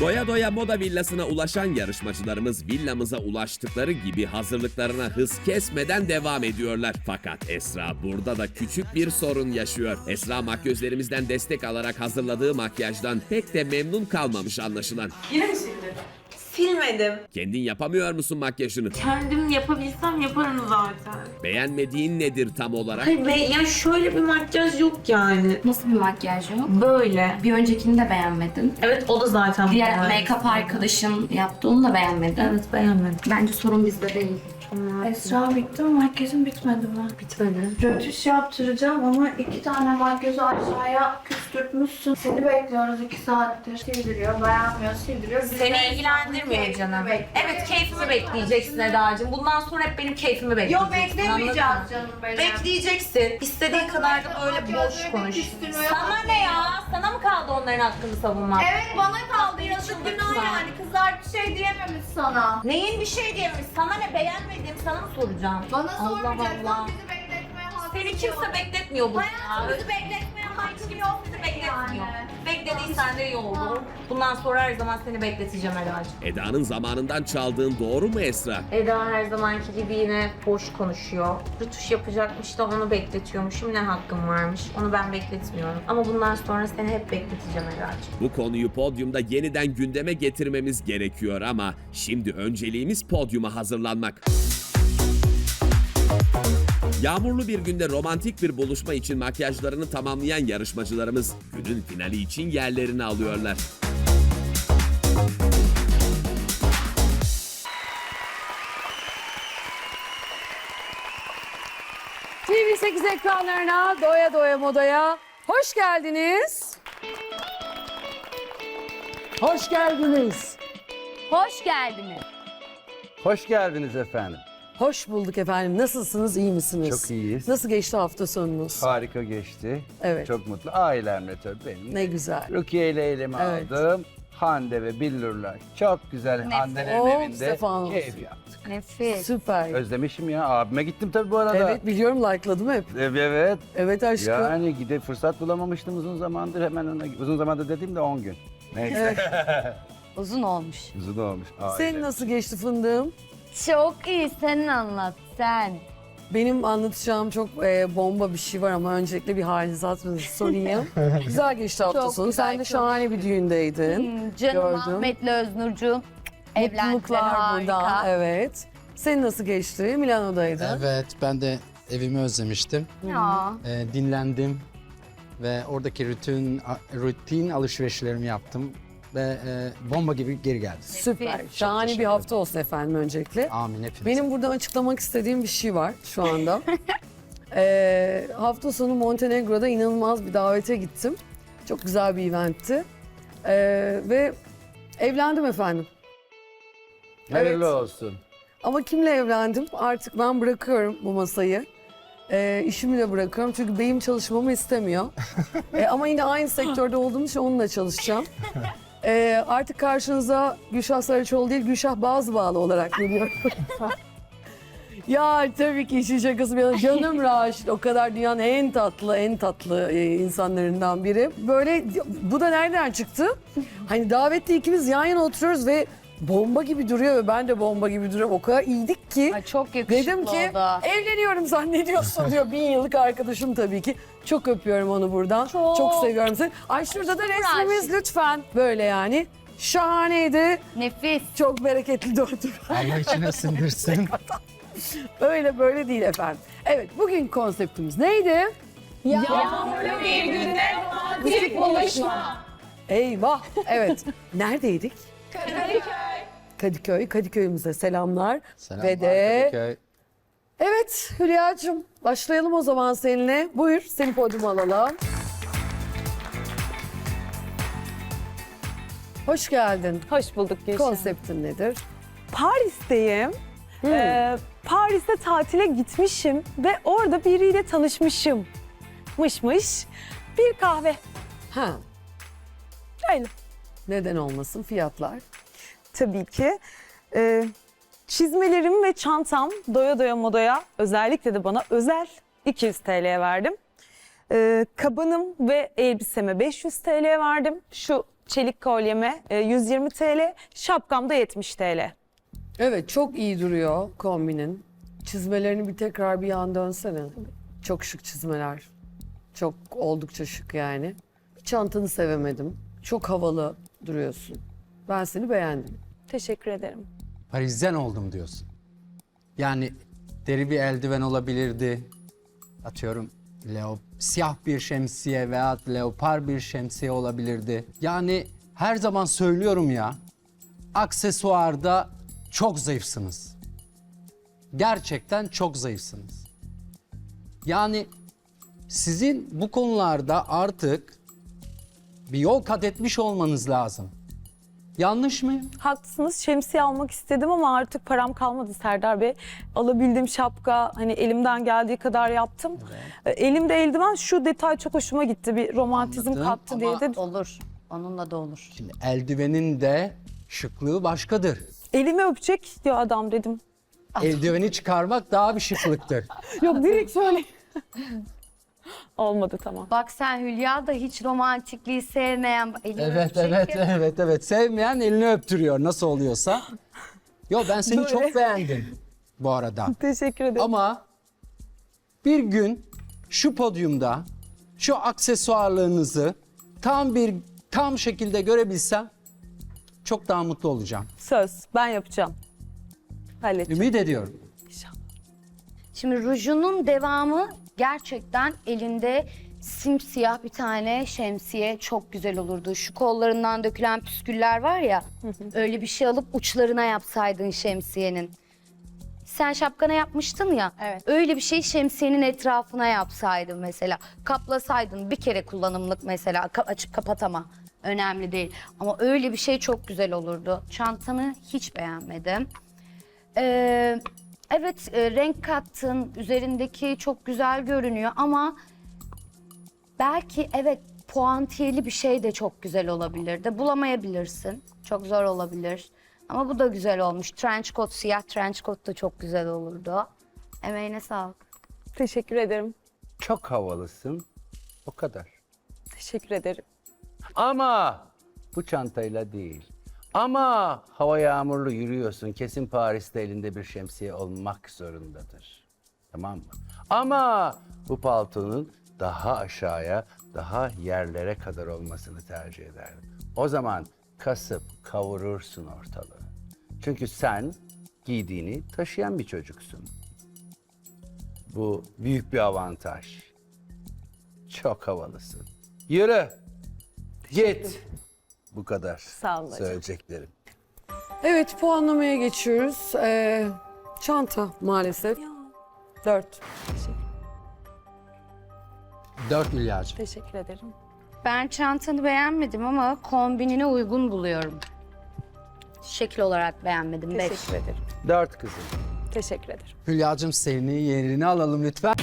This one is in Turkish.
Doya doya moda villasına ulaşan yarışmacılarımız villamıza ulaştıkları gibi hazırlıklarına hız kesmeden devam ediyorlar. Fakat Esra burada da küçük bir sorun yaşıyor. Esra makyözlerimizden destek alarak hazırladığı makyajdan pek de memnun kalmamış anlaşılan. Yine mi? Silmedim. Kendin yapamıyor musun makyajını? Kendim yapabilsem yaparım zaten. Beğenmediğin nedir tam olarak? Hayır be, ya şöyle bir makyaj yok yani. Nasıl bir makyaj yok? Böyle. Bir öncekini de beğenmedin. Evet o da zaten Diğer yani. make-up arkadaşın yaptı onu da beğenmedin. Evet beğenmedim. Bence sorun bizde değil. Esra bitti mi? Makyajım bitmedi mi? Bitmedi. Rötuş yaptıracağım ama iki tane makyajı aşağıya küstürtmüşsün. Seni bekliyoruz iki saattir. Sildiriyor, beğenmiyor, sildiriyor. Biz Seni de ilgilendirmiyor canım. bekliyoruz. Evet keyfimi bekleyeceksin Eda'cığım. Bundan sonra hep benim keyfimi bekleyeceksin. Yok beklemeyeceğiz anladın mı? canım benim. Bekleyeceksin. İstediğin kadar da böyle boş konuş. Sana ne ya? Sana mı kaldı onların hakkını savunmak? Evet bana kaldı yazık günah yani. Kızlar bir şey diyememiş sana. Neyin bir şey diyemiş? Sana ne beğenmediğimi sana mı soracağım? Bana Allah sormayacaksın. Allah. Bizi bekletmeye hakkı Seni yok. kimse bekletmiyor burada. Hayatım bizi bekletmeye hakkı yok. Bizi bekletmiyor. Yani. Beklediysen de iyi olur. Bundan sonra her zaman seni bekleteceğim Eda'cığım. Eda'nın zamanından çaldığın doğru mu Esra? Eda her zamanki gibi yine boş konuşuyor. Rütuş yapacakmış da onu bekletiyormuşum. Ne hakkım varmış? Onu ben bekletmiyorum. Ama bundan sonra seni hep bekleteceğim Eda'cığım. Bu konuyu podyumda yeniden gündeme getirmemiz gerekiyor ama şimdi önceliğimiz podyuma hazırlanmak. Yağmurlu bir günde romantik bir buluşma için makyajlarını tamamlayan yarışmacılarımız günün finali için yerlerini alıyorlar. TV8 ekranlarına doya doya modaya hoş geldiniz. Hoş geldiniz. Hoş geldiniz. Hoş geldiniz efendim. Hoş bulduk efendim. Nasılsınız? iyi misiniz? Çok iyiyiz. Nasıl geçti hafta sonunuz? Harika geçti. Evet. Çok mutlu. Ailemle tabii benim. Ne güzel. Rukiye ile elimi Evet. aldım. Hande ve Billur'la çok güzel Hande'lerin Oh, evinde keyif yaptık. Nefis. Süper. Özlemişim ya. Abime gittim tabii bu arada. Evet biliyorum like'ladım hep. Evet. Evet aşkım. Yani gide fırsat bulamamıştım uzun zamandır hemen ona uzun zamandır dediğim de 10 gün. Neyse Uzun olmuş. uzun olmuş. Senin Aile. nasıl geçti fındığım? Çok iyi. Sen anlat. Sen. Benim anlatacağım çok e, bomba bir şey var ama öncelikle bir halinizi hatırınızı sorayım. güzel geçti hafta Çok sonu. güzel, Sen de çok şahane bir düğündeydin. Hmm, Canım Gördüm. Ahmet'le Öznurcuğum. Evlendiler Mutluluklar harika. buradan. Evet. Senin nasıl geçti? Milano'daydın. Evet, ben de evimi özlemiştim. Ya. Ee, dinlendim ve oradaki rutin rutin alışverişlerimi yaptım ve e, bomba gibi geri geldim. Süper. Şahane bir hafta olsun efendim öncelikle. Amin hepiniz. Benim burada açıklamak istediğim bir şey var şu anda. Ee, hafta sonu Montenegro'da inanılmaz bir davete gittim. Çok güzel bir eventti. Ee, ve evlendim efendim. Hayırlı Evet. olsun. Ama kimle evlendim? Artık ben bırakıyorum bu masayı. Ee, işimi de bırakıyorum çünkü beyim çalışmamı istemiyor. Ee, ama yine aynı sektörde olduğum için onunla çalışacağım. Ee, artık karşınıza Gülşah Saraçoğlu değil Gülşah Bazbağlı olarak geliyorum. ya tabii ki işin şakası bir canım Raşit o kadar dünyanın en tatlı en tatlı e, insanlarından biri. Böyle bu da nereden çıktı? Hani davette ikimiz yan yana oturuyoruz ve bomba gibi duruyor ve ben de bomba gibi duruyorum. O kadar iyiydik ki. Ay, çok yakışıklı Dedim ki oldu. evleniyorum zannediyorsun diyor. Bin yıllık arkadaşım tabii ki. Çok öpüyorum onu buradan. Çok, Çok. seviyorum seni. Ay şurada da resmimiz lütfen. Böyle yani. Şahaneydi. Nefis. Çok bereketli döndü. Allah içine sindirsin. Öyle böyle değil efendim. Evet bugün konseptimiz neydi? Yağmurlu bir günde romantik buluşma. Eyvah. Evet. Neredeydik? Kadıköy. Kadıköy. Kadıköy'ümüze selamlar. Selamlar Ve de Kadıköy. Evet Hülya'cığım başlayalım o zaman seninle. Buyur seni podyuma alalım. Hoş geldin. Hoş bulduk Gülşen. Konseptin nedir? Paris'teyim. Hmm. Ee, Paris'te tatile gitmişim ve orada biriyle tanışmışım. Mış mış. Bir kahve. Ha, Öyle. neden olmasın fiyatlar? Tabii ki. Ee, çizmelerim ve çantam doya doya modaya özellikle de bana özel 200 TL verdim. Ee, kabanım ve elbiseme 500 TL verdim. Şu Çelik kolyeme e, 120 TL, şapkam da 70 TL. Evet çok iyi duruyor kombinin. Çizmelerini bir tekrar bir yan dönsene. Çok şık çizmeler. Çok oldukça şık yani. Çantanı sevemedim. Çok havalı duruyorsun. Ben seni beğendim. Teşekkür ederim. Parisyen oldum diyorsun. Yani deri bir eldiven olabilirdi. Atıyorum leo, siyah bir şemsiye veya leopar bir şemsiye olabilirdi. Yani her zaman söylüyorum ya, aksesuarda çok zayıfsınız. Gerçekten çok zayıfsınız. Yani sizin bu konularda artık bir yol kat etmiş olmanız lazım. Yanlış mı? Haklısınız. Şemsiye almak istedim ama artık param kalmadı Serdar Bey. Alabildiğim şapka hani elimden geldiği kadar yaptım. E, Elimde eldiven şu detay çok hoşuma gitti. Bir romantizm Anladım. kattı diye de. Olur. Onunla da olur. Şimdi eldivenin de şıklığı başkadır. Elimi öpecek diyor adam dedim. Eldiveni çıkarmak daha bir şıklıktır. Yok direkt şöyle. Olmadı tamam. Bak sen Hülya da hiç romantikliği sevmeyen... elini evet, öpecek evet, ya. evet, evet. Sevmeyen elini öptürüyor nasıl oluyorsa. Yo ben seni Böyle. çok beğendim bu arada. Teşekkür ederim. Ama bir gün şu podyumda şu aksesuarlarınızı tam bir tam şekilde görebilsem çok daha mutlu olacağım. Söz ben yapacağım. Halledeceğim. Ümit ediyorum. Şimdi rujunun devamı gerçekten elinde simsiyah bir tane şemsiye çok güzel olurdu. Şu kollarından dökülen püsküller var ya öyle bir şey alıp uçlarına yapsaydın şemsiyenin. Sen şapkana yapmıştın ya. Evet. Öyle bir şey şemsiyenin etrafına yapsaydın mesela. Kaplasaydın bir kere kullanımlık mesela ka- açıp kapatama. Önemli değil. Ama öyle bir şey çok güzel olurdu. Çantanı hiç beğenmedim. Ee, evet e, renk kattın. Üzerindeki çok güzel görünüyor ama belki evet puantiyeli bir şey de çok güzel olabilirdi. Bulamayabilirsin. Çok zor olabilir. Ama bu da güzel olmuş. Trench coat, siyah trench coat da çok güzel olurdu. Emeğine sağlık. Teşekkür ederim. Çok havalısın. O kadar. Teşekkür ederim. Ama bu çantayla değil. Ama hava yağmurlu yürüyorsun. Kesin Paris'te elinde bir şemsiye olmak zorundadır. Tamam mı? Ama bu paltonun daha aşağıya, daha yerlere kadar olmasını tercih ederdim. O zaman kasıp kavurursun ortalığı. Çünkü sen giydiğini taşıyan bir çocuksun. Bu büyük bir avantaj. Çok havalısın. Yürü. Git. Bu kadar. Sağ olun hocam. Söyleyeceklerim. Evet puanlamaya geçiyoruz. Ee, çanta maalesef. Dört. 4 milyarcı. Teşekkür ederim. Ben çantanı beğenmedim ama kombinine uygun buluyorum. Şekil olarak beğenmedim. Beş. Teşekkür ederim. Dört kızım. Teşekkür ederim. Hülya'cığım seni yerine alalım lütfen.